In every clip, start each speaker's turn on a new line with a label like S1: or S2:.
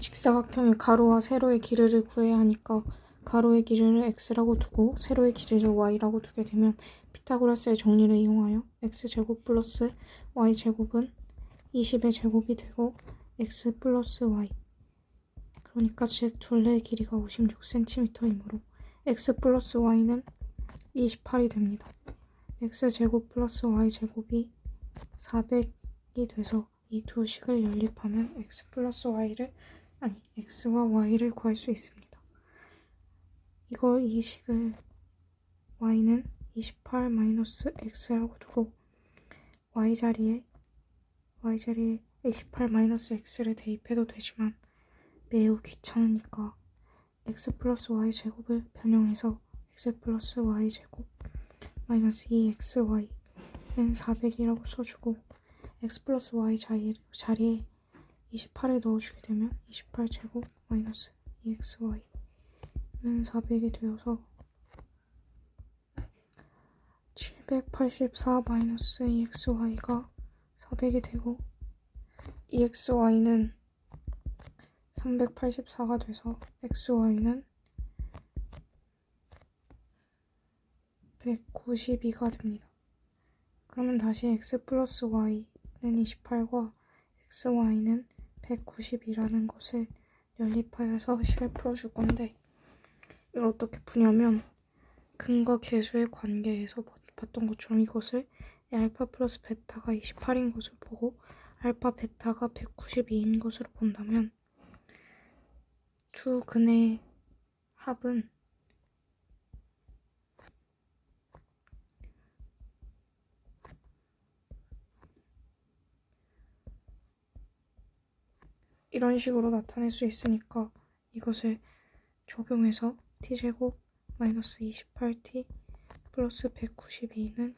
S1: 직사각형의 가로와 세로의 길이를 구해야 하니까 가로의 길이를 x라고 두고 세로의 길이를 y라고 두게 되면 피타고라스의 정리를 이용하여 x제곱 플러스 y제곱은 20의 제곱이 되고 x 플러스 y 그러니까 즉 둘레의 길이가 56cm이므로 x 플러스 y는 28이 됩니다. x제곱 플러스 y제곱이 400이 돼서 이 두 식을 연립하면 x 플러스 y를 아니 x와 y를 구할 수 있습니다. 이걸 이 식을 y는 28 마이너스 x라고 두고 y 자리에 y 자리에 28 마이너스 x를 대입해도 되지만 매우 귀찮으니까 x 플러스 y 제곱을 변형해서 x 플러스 y 제곱 마이너스 2xy는 400이라고 써주고 x 플러스 y 자리, 자리에 28을 넣어주게 되면 28 제곱 마이너스 2xy는 400이 되어서 784 마이너스 2xy가 400이 되고 2xy는 384가 돼서 xy는 192가 됩니다. 그러면 다시 x 플러스 y는 28과 xy는 190이라는 것을 연립하여서 식을 풀어줄 건데 이걸 어떻게 푸냐면 근과 계수의 관계에서 봤던 것처럼 이것을 알파 플러스 베타가 28인 것을 보고 알파 베타가 192인 것으로 본다면 두 근의 합은 이런 식으로 나타낼 수 있으니까 이것을 적용해서 t제곱 마이너스 28t 플러스 192는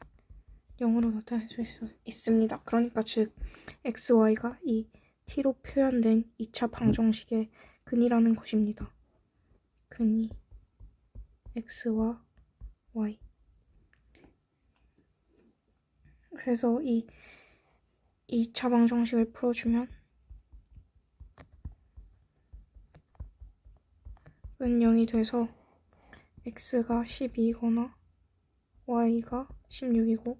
S1: 0으로 나타낼 수 있, 있습니다. 그러니까 즉 xy가 이 t로 표현된 2차 방정식의 근이라는 것입니다. 근이 x와 y 그래서 이 2차 방정식을 풀어주면 은 0이 돼서 x가 12이거나 y가 16이고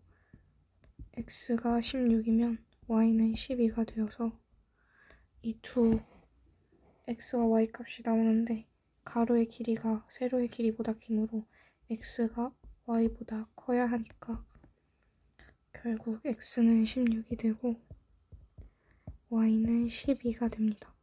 S1: x가 16이면 y는 12가 되어서 이 두 x와 y 값이 나오는데 가로의 길이가 세로의 길이보다 기므로 x가 y보다 커야 하니까 결국 x는 16이 되고 y는 12가 됩니다.